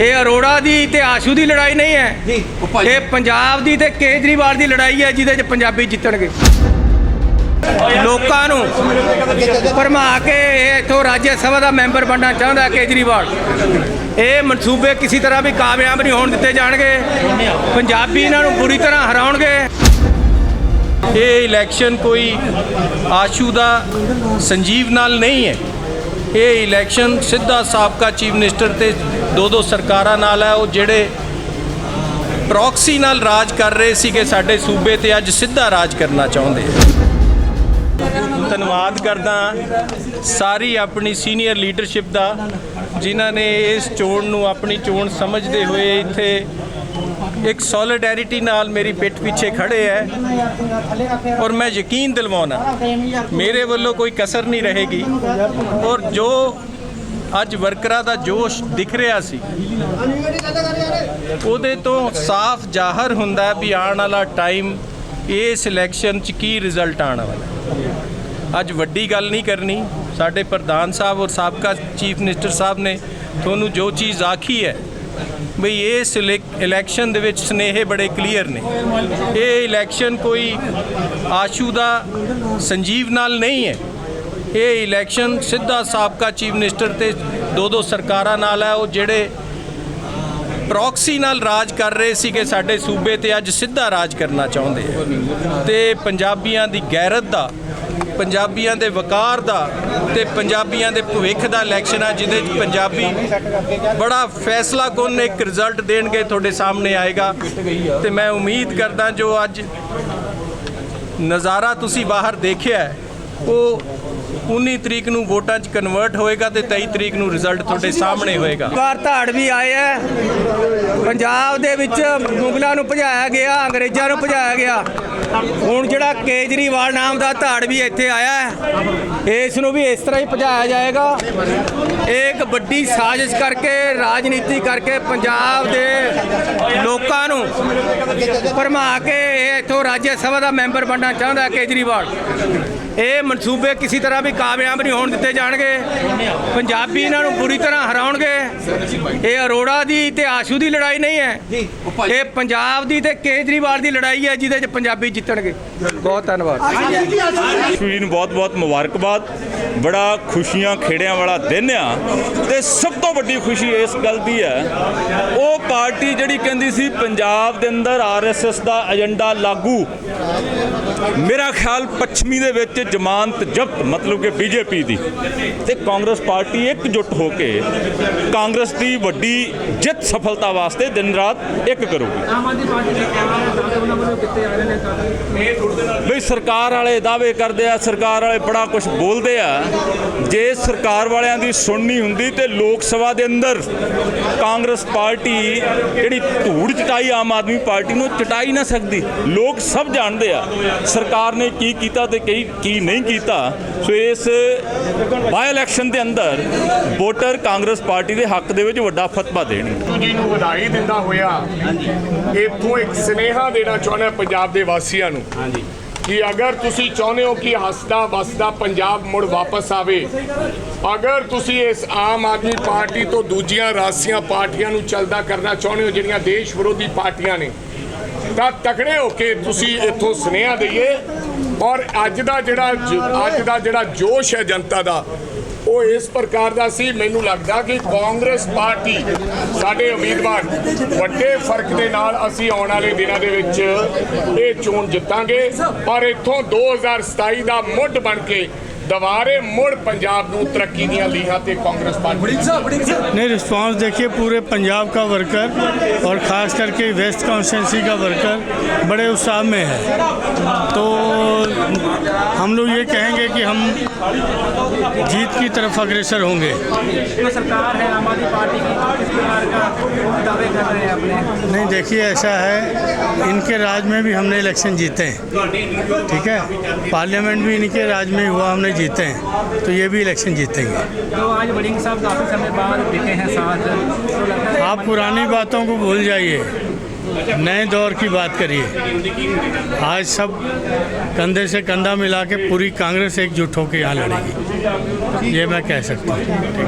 ਇਹ ਅਰੋੜਾ ਦੀ ਤੇ ਆਸ਼ੂ ਦੀ ਲੜਾਈ ਨਹੀਂ ਹੈ। ਇਹ ਪੰਜਾਬ ਦੀ ਤੇ ਕੇਜਰੀਵਾਲ ਦੀ ਲੜਾਈ ਹੈ ਜਿਹਦੇ 'ਚ ਪੰਜਾਬੀ ਜਿੱਤਣਗੇ। ਲੋਕਾਂ ਨੂੰ ਭਰਮਾ ਕੇ ਇਹ ਇਥੋਂ ਰਾਜ ਸਭਾ ਦਾ ਮੈਂਬਰ ਬਣਨਾ ਚਾਹੁੰਦਾ ਹੈ ਕੇਜਰੀਵਾਲ। ਇਹ ਮਨਸੂਬੇ ਕਿਸੇ ਤਰ੍ਹਾਂ ਵੀ ਕਾਮਯਾਬ ਨਹੀਂ ਹੋਣ ਦਿੱਤੇ ਜਾਣਗੇ। ਪੰਜਾਬੀ ਇਹਨਾਂ ਨੂੰ ਬੁਰੀ ਤਰ੍ਹਾਂ ਹਰਾਉਣਗੇ। ਇਹ ਇਲੈਕਸ਼ਨ ਕੋਈ ਆਸ਼ੂ ਦਾ ਸੰਜੀਵ ਨਾਲ ਨਹੀਂ ਹੈ। ਇਹ ਇਲੈਕਸ਼ਨ ਸਿੱਧਾ ਸਾਬਕਾ ਚੀਫ ਮਿਨਿਸਟਰ ਤੇ ਦੋ ਦੋ ਸਰਕਾਰਾਂ ਨਾਲ ਹੈ, ਉਹ ਜਿਹੜੇ ਪ੍ਰੌਕਸੀ ਨਾਲ ਰਾਜ ਕਰ ਰਹੇ ਸੀਗੇ ਸਾਡੇ ਸੂਬੇ ਤੇ ਅੱਜ ਸਿੱਧਾ ਰਾਜ ਕਰਨਾ ਚਾਹੁੰਦੇ ਧੰਨਵਾਦ ਕਰਦਾ ਸਾਰੀ ਆਪਣੀ ਸੀਨੀਅਰ ਲੀਡਰਸ਼ਿਪ ਦਾ। ਜਿਨ੍ਹਾਂ ਨੇ ਇਸ ਚੋਣ ਨੂੰ ਆਪਣੀ ਚੋਣ ਸਮਝਦੇ ਹੋਏ ਇੱਥੇ ਇੱਕ ਸੋਲਿਡੈਰਿਟੀ ਨਾਲ ਮੇਰੀ ਪਿੱਠ ਪਿੱਛੇ ਖੜੇ ਹੈ ਔਰ ਮੈਂ ਯਕੀਨ ਦਿਲਵਾਉਣਾ, ਮੇਰੇ ਵੱਲੋਂ ਕੋਈ ਕਸਰ ਨਹੀਂ ਰਹੇਗੀ। ਔਰ ਜੋ ਅੱਜ ਵਰਕਰਾਂ ਦਾ ਜੋਸ਼ ਦਿਖ ਰਿਹਾ ਸੀ, ਉਹਦੇ ਤੋਂ ਸਾਫ਼ ਜ਼ਾਹਰ ਹੁੰਦਾ ਵੀ ਆਉਣ ਵਾਲਾ ਟਾਈਮ ਇਸ ਇਲੈਕਸ਼ਨ 'ਚ ਕੀ ਰਿਜ਼ਲਟ ਆਉਣ ਵਾਲਾ ਅੱਜ ਵੱਡੀ ਗੱਲ ਨਹੀਂ ਕਰਨੀ। ਸਾਡੇ ਪ੍ਰਧਾਨ ਸਾਹਿਬ ਔਰ ਸਾਬਕਾ ਚੀਫ ਮਿਨਿਸਟਰ ਸਾਹਿਬ ਨੇ ਤੁਹਾਨੂੰ ਜੋ ਚੀਜ਼ ਆਖੀ ਹੈ, ਬਈ ਇਸ ਇਲੈਕ- ਇਲੈਕਸ਼ਨ ਦੇ ਵਿੱਚ ਸਨੇਹੇ ਬੜੇ ਕਲੀਅਰ ਨੇ। ਇਹ ਇਲੈਕਸ਼ਨ ਕੋਈ ਆਸ਼ੂ ਦਾ ਸੰਜੀਵ ਨਾਲ ਨਹੀਂ ਹੈ। ਇਹ ਇਲੈਕਸ਼ਨ ਸਿੱਧਾ ਸਾਬਕਾ ਚੀਫ ਮਿਨਿਸਟਰ ਤੇ ਦੋ ਦੋ ਸਰਕਾਰਾਂ ਨਾਲ ਹੈ, ਉਹ ਜਿਹੜੇ ਪ੍ਰੌਕਸੀ ਨਾਲ ਰਾਜ ਕਰ ਰਹੇ ਸੀ ਕਿ ਸਾਡੇ ਸੂਬੇ ਤੇ ਅੱਜ ਸਿੱਧਾ ਰਾਜ ਕਰਨਾ ਚਾਹੁੰਦੇ ਆ। ਤੇ ਪੰਜਾਬੀਆਂ ਦੀ ਗੈਰਤ ਦਾ ਪੰਜਾਬੀਆਂ ਦੇ ਵਕਾਰ ਦਾ ਤੇ ਪੰਜਾਬੀਆਂ ਦੇ ਭਵਿੱਖ ਦਾ ਇਲੈਕਸ਼ਨ ਆ ਜਿਹਦੇ 'ਚ ਪੰਜਾਬੀ ਬੜਾ ਫੈਸਲਾ ਕੁਨ ਇੱਕ ਰਿਜ਼ਲਟ ਦੇਣਗੇ ਤੁਹਾਡੇ ਸਾਹਮਣੇ ਆਏਗਾ। ਤੇ ਮੈਂ ਉਮੀਦ ਕਰਦਾ ਜੋ ਅੱਜ ਨਜ਼ਾਰਾ ਤੁਸੀਂ ਬਾਹਰ ਦੇਖਿਆ ਹੈ, ਉਹ 19 ਤਰੀਕ ਨੂੰ ਵੋਟਾਂ 'ਚ ਕਨਵਰਟ ਹੋਏਗਾ ਤੇ 23 ਤਰੀਕ ਨੂੰ ਰਿਜ਼ਲਟ ਤੁਹਾਡੇ ਸਾਹਮਣੇ ਹੋਏਗਾ। ਵਾਰ ਧਾੜ ਵੀ ਆਏ ਹੈ ਪੰਜਾਬ ਦੇ ਵਿੱਚ ਮੁਗਲਾਂ ਨੂੰ ਭਜਾਇਆ ਗਿਆ ਅੰਗਰੇਜ਼ਾਂ ਨੂੰ ਭਜਾਇਆ ਗਿਆ। ਹੁਣ ਜਿਹੜਾ ਕੇਜਰੀਵਾਲ ਨਾਮ ਦਾ ਧਾੜ ਵੀ ਇੱਥੇ ਆਇਆ ਹੈ ਇਸ ਨੂੰ ਵੀ ਇਸ ਤਰ੍ਹਾਂ ਹੀ ਭਜਾਇਆ ਜਾਏਗਾ। ਇਹ ਇੱਕ ਵੱਡੀ ਸਾਜ਼ਿਸ਼ ਕਰਕੇ ਰਾਜਨੀਤੀ ਕਰਕੇ ਪੰਜਾਬ ਦੇ ਲੋਕਾਂ ਨੂੰ ਭਰਮਾ ਕੇ ਇਹ ਇਥੋਂ ਰਾਜ ਸਭਾ ਦਾ ਮੈਂਬਰ ਬਣਨਾ ਚਾਹੁੰਦਾ ਕੇਜਰੀਵਾਲ। ਇਹ ਮਨਸੂਬੇ ਕਿਸੇ ਤਰ੍ਹਾਂ ਵੀ ਕਾਮਯਾਬ ਨਹੀਂ ਹੋਣ ਦਿੱਤੇ ਜਾਣਗੇ। ਪੰਜਾਬੀ ਇਹਨਾਂ ਨੂੰ ਬੁਰੀ ਤਰ੍ਹਾਂ ਹਰਾਉਣਗੇ। ਇਹ ਅਰੋੜਾ ਦੀ ਤੇ ਆਸ਼ੂ ਦੀ ਲੜਾਈ ਨਹੀਂ ਹੈ। ਜੀ। ਇਹ ਪੰਜਾਬ ਦੀ ਤੇ ਕੇਜਰੀਵਾਲ ਦੀ ਲੜਾਈ ਹੈ ਜਿਹਦੇ 'ਚ ਪੰਜਾਬੀ ਜਿੱਤਣਗੇ। ਬਹੁਤ ਧੰਨਵਾਦ। ਸ਼ੁਰੀ ਨੂੰ ਬਹੁਤ-ਬਹੁਤ ਮੁਬਾਰਕਬਾਦ। ਬੜਾ ਖੁਸ਼ੀਆਂ ਖੇੜਿਆਂ ਵਾਲਾ ਦਿਨ ਆ। ਤੇ ਸਭ ਤੋਂ ਵੱਡੀ ਖੁਸ਼ੀ ਇਸ ਗੱਲ ਦੀ ਹੈ ਉਹ ਪਾਰਟੀ ਜਿਹੜੀ ਕਹਿੰਦੀ ਸੀ ਪੰਜਾਬ ਦੇ ਅੰਦਰ ਆਰਐਸਐਸ ਦਾ ਏਜੰਡਾ ਲਾਗੂ। ਮੇਰਾ ਖਿਆਲ ਪੱਛਮੀ ਦੇ ਵਿੱਚ ਜ਼ਮਾਨਤ ਜ਼ਬਤ ਮਤਲਬ ਕਿ ਬੀਜੇਪੀ ਦੀ। ਤੇ ਕਾਂਗਰਸ ਪਾਰਟੀ ਇਕਜੁੱਟ ਹੋ ਕੇ ਕਾਂਗਰਸ ਦੀ ਵੱਡੀ ਜਿੱਤ ਸਫਲਤਾ ਵਾਸਤੇ ਦਿਨ ਰਾਤ ਇੱਕ ਕਰੂਗੀ। ਬਈ ਸਰਕਾਰ ਵਾਲੇ ਦਾਅਵੇ ਕਰਦੇ ਆ ਸਰਕਾਰ ਵਾਲੇ ਬੜਾ ਕੁਝ ਬੋਲਦੇ ਆ। ਜੇ ਸਰਕਾਰ ਵਾਲਿਆਂ ਦੀ ਸੁਣਨੀ ਹੁੰਦੀ ਤੇ ਲੋਕ ਸਭਾ ਦੇ ਅੰਦਰ ਕਾਂਗਰਸ ਪਾਰਟੀ ਜਿਹੜੀ ਧੂੜ ਚਟਾਈ ਆਮ ਆਦਮੀ ਪਾਰਟੀ ਨੂੰ ਚਟਾਈ ਨਾ ਸਕਦੀ। ਲੋਕ ਸਭ ਜਾਣਦੇ ਆ ਸਰਕਾਰ ਨੇ ਕੀ ਕੀਤਾ ਤੇ ਕੀ ਕੀ ਨਹੀਂ ਕੀਤਾ ਸੋ ਇਸ ਬਾਈ ਇਲੈਕਸ਼ਨ ਦੇ ਅੰਦਰ ਵੋਟਰ ਕਾਂਗਰਸ ਪਾਰਟੀ ਦੇ ਹੱਕ ਦੇ ਵਿੱਚ ਵੱਡਾ ਫਤਵਾ ਦੇਣਗੇ ਜੀ ਨੂੰ ਵਧਾਈ ਦਿੰਦਾ ਹੋਇਆ ਇੱਥੋਂ ਇੱਕ ਸਨੇਹਾ ਦੇਣਾ ਚਾਹੁੰਦਾ ਪੰਜਾਬ ਦੇ ਵਾਸੀਆਂ ਨੂੰ। ਕਿ ਅਗਰ ਤੁਸੀਂ ਚਾਹੁੰਦੇ ਹੋ ਕਿ ਹੱਸਦਾ ਵਸਦਾ ਪੰਜਾਬ ਮੁੜ ਵਾਪਸ ਆਵੇ ਅਗਰ ਤੁਸੀਂ ਇਸ ਆਮ ਆਦਮੀ ਪਾਰਟੀ ਤੋਂ ਦੂਜੀਆਂ ਰਾਸੀਆਂ ਪਾਰਟੀਆਂ ਨੂੰ ਚਲਦਾ ਕਰਨਾ ਚਾਹੁੰਦੇ ਹੋ ਜਿਹੜੀਆਂ ਦੇਸ਼ ਵਿਰੋਧੀ ਪਾਰਟੀਆਂ ਨੇ ਤਾਂ ਤਕੜੇ ਹੋ ਕੇ ਤੁਸੀਂ ਇੱਥੋਂ ਸੁਨੇਹਾ ਦਈਏ ਔਰ ਅੱਜ ਦਾ ਜਿਹੜਾ ਅੱਜ ਦਾ ਜਿਹੜਾ ਜੋਸ਼ ਹੈ ਜਨਤਾ ਦਾ, ਉਹ ਇਸ ਪ੍ਰਕਾਰ ਦਾ ਸੀ। ਮੈਨੂੰ ਲੱਗਦਾ ਕਿ ਕਾਂਗਰਸ ਪਾਰਟੀ ਸਾਡੇ ਉਮੀਦਵਾਰ ਵੱਡੇ ਫ਼ਰਕ ਦੇ ਨਾਲ ਅਸੀਂ ਆਉਣ ਵਾਲੇ ਦਿਨਾਂ ਦੇ ਵਿੱਚ ਇਹ ਚੋਣ ਜਿੱਤਾਂਗੇ। ਪਰ ਇੱਥੋਂ 2027 ਦਾ ਮੁੱਢ ਬਣ ਕੇ ਦੁਬਾਰੇ ਮੁੜ ਪੰਜਾਬ ਨੂੰ ਤਰੱਕੀ ਦੀਆਂ ਲੀਹਾਂ ਤੇ ਕਾਂਗਰਸ ਪਾਰਟੀ नहीं रिस्पांस देखिए पूरे पंजाब का वर्कर और ख़ास करके वेस्ट कॉन्स्टिट्यूंसी का वर्कर बड़े उत्साह में है तो हम लोग ये कहेंगे कि हम जीत की तरफ अग्रसर होंगे जो सरकार है आम आदमी पार्टी की नहीं देखिए ऐसा है। इनके राज में भी हमने इलेक्शन जीते हैं। ठीक है? पार्लियामेंट भी इनके राज में हुआ हमने जीते हैं। तो ये भी इलेक्शन जीतेंगे। तो आज साहब काफ़ी समय बाद दिखे हैं साथ। तो आप पुरानी बातों को भूल जाइए। नए दौर की बात करिए। आज सब कंधे से कंधा मिला के पूरी कांग्रेस एकजुट होकर यहाँ लड़ेगी। ये मैं कह सकता हूँ?